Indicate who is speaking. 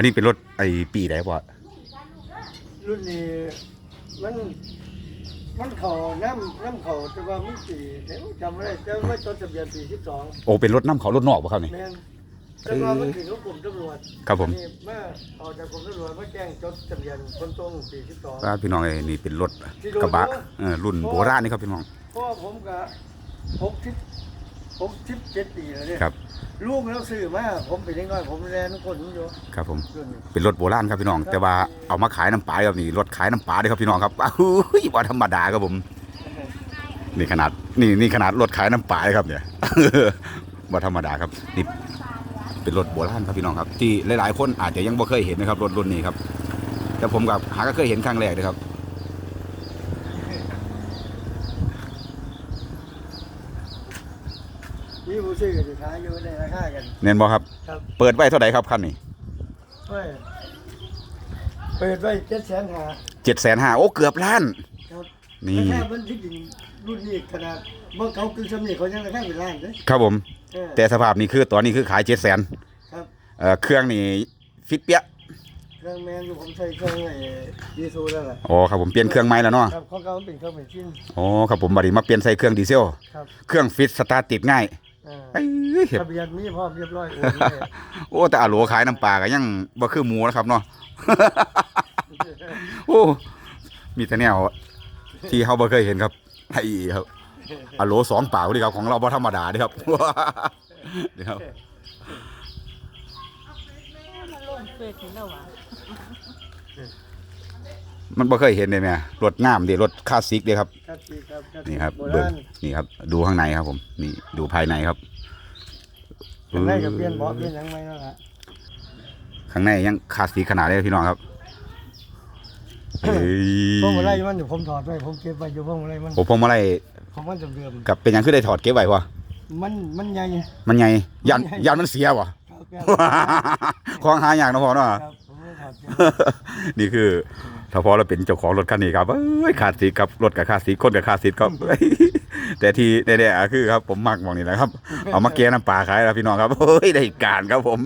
Speaker 1: อันนี้เป็นรถไอ้ปีไหนพ่อ
Speaker 2: รุ่นนี้มันมันเขาน้ำน้ำเขาแต่ว่ามันปีเดี๋ยวจำไม่ได้แต่ว่าจดทะเบียนปีที่สอง
Speaker 1: โอ้เป็นรถน้ำเขารถนอกป่ะครับนี่
Speaker 2: แม่นแต่ว่ามันถึงกลุ่มตำรวจ
Speaker 1: ครับผม
Speaker 2: นี่เมื่อออกจากกรมตำรวจมาแจ้งจดทะเบียนคนตรงปีที่สอง
Speaker 1: ว่าพี่น้องไอ้นี่เป็นรถกระบะเออรุ่นโบราณนี่ครับพี่น้อง
Speaker 2: เพราะว่าผมก็หกสิบ หกสิบเจ็ดปีแล้วเนี่ย
Speaker 1: ครับ
Speaker 2: ลูกแล้วซื้อมาผมเป็นเด็กน้อยผมแลทุกคนอยู่
Speaker 1: ครับผม
Speaker 2: รุ่นนี้
Speaker 1: เป็นรถโบราณครับพี่น้อง แต่ว่าเอามาขายน้ำปลาครับนี่รถขายน้ำปลาเด้อครับพี่น้องครับอ้าวว่าธรรมดาครับผม นี่ขนาดนี่นี่ขนาดรถขายน้ำปลาเลยครับเนี่ย ว่าธรรมดาครับนี่เป็นรถโบราณครับพี่น้องครับ ที่หลายๆคนอาจจะยังบ่เคยเห็นนะครับรถรุ่นนี้ครับ แต่ผมกับหาก็เคยเห็นครั้งแรกเลยครับ
Speaker 2: มีผู้ซื้อกับสินค้าอยู่ในราคากัน
Speaker 1: เน้นบ่ครับ
Speaker 2: ครับ
Speaker 1: เปิดไว้เท่าไหร่ครับคันนี้
Speaker 2: เว้ยเปิดไว้เจ็ดแสนหา
Speaker 1: เจ็ดแสนห้าโอ้เกือบล้าน
Speaker 2: ครับ
Speaker 1: นี่
Speaker 2: ราคามันที่จริงรุ่นนี้ขนาดเมื่อเขาคือสำเนียงเขายังราคาเป็นล้านเลย
Speaker 1: ครับผม
Speaker 2: เออ
Speaker 1: แต่สภาพนี้คือตอนนี้คือขายเจ็ดแสน
Speaker 2: ครับ
Speaker 1: เอ่อเครื่องนี่ฟิตเปี้ย
Speaker 2: เครื่องแมนอยู่ผมใช้เครื่องไอ้ดีซูแล้วล่ะ
Speaker 1: อ๋อครับผมเปลี่ยนเครื่องใหม่แล้วเนาะ
Speaker 2: ครับของเขาเป็นเครื่องเป็นชิ้น
Speaker 1: อ๋อครับผมบัดนี้มาเปลี่ยนใส่เครื่องดีเซล
Speaker 2: ครับ
Speaker 1: เครื่องฟิตสตาร์ทติดง่าย
Speaker 2: เออ
Speaker 1: เอ้ยเห็บ
Speaker 2: ทะเบียนมีพร้อมเรียบร้อยโอนเลย
Speaker 1: โอ้แต่อาโหลขายน้ำปลาก็ยังบ่คือหมูนะครับเนาะโอ้มีแต่แนวที่เขาบ่เคยเห็นครับไอ้ครับอาโหลสองเปล่าดีครับของเราบ่ธรรมดาเดีครับเดี๋ยว
Speaker 3: มันลงเฟซนี่แล้ววะ
Speaker 1: มันบ่เคยเห็นเลยแม่รถงามดีรถคลาสสิกดีครับ
Speaker 2: ครับดีครับครับ
Speaker 1: นี่ครับ
Speaker 2: โบ
Speaker 1: เบิ่ง
Speaker 2: ราณ
Speaker 1: นี่ครับ ดูข้างในครับผม นี่ดูภายในครับ
Speaker 2: ข้างในก็เปลี่ยนเบาะเปลี่ยนหยังไงนั่นแหละ
Speaker 1: ข้างในยังคลาสสิกขนาดเลยพี่น้องครับเฮ้ย
Speaker 2: พวงมาลัยมันเดี๋ยวผมถอดไว้ผมเก็บไว้อยู่พวงมาลัยมัน
Speaker 1: โอ้ผมอะไร
Speaker 2: ของมันเดิม
Speaker 1: กับเป็นหยังคือได้ถอดเก็บไว้วะ
Speaker 2: ๆมันมันใหญ่
Speaker 1: มันไงยัน
Speaker 2: มันใหญ่
Speaker 1: ยันมันเสียวะ
Speaker 2: ครับแม่
Speaker 1: ของหาอย่างนะพ่อเนาะ
Speaker 2: ครับผมไม่ถอดเก็บ
Speaker 1: นี่คือ ถ้าพอเราเป็นเจ้าของรถคันนี้ครับเอ้ยขาดสีครับรถกับขาดสีคนกับขาดสีครับ แต่ที่แน่ๆคือครับ ผมมักหมองนี่แหละครับ เอามาเกน้ำปลาขายแล้วพี่น้องครับเฮ้ยได้การครับผม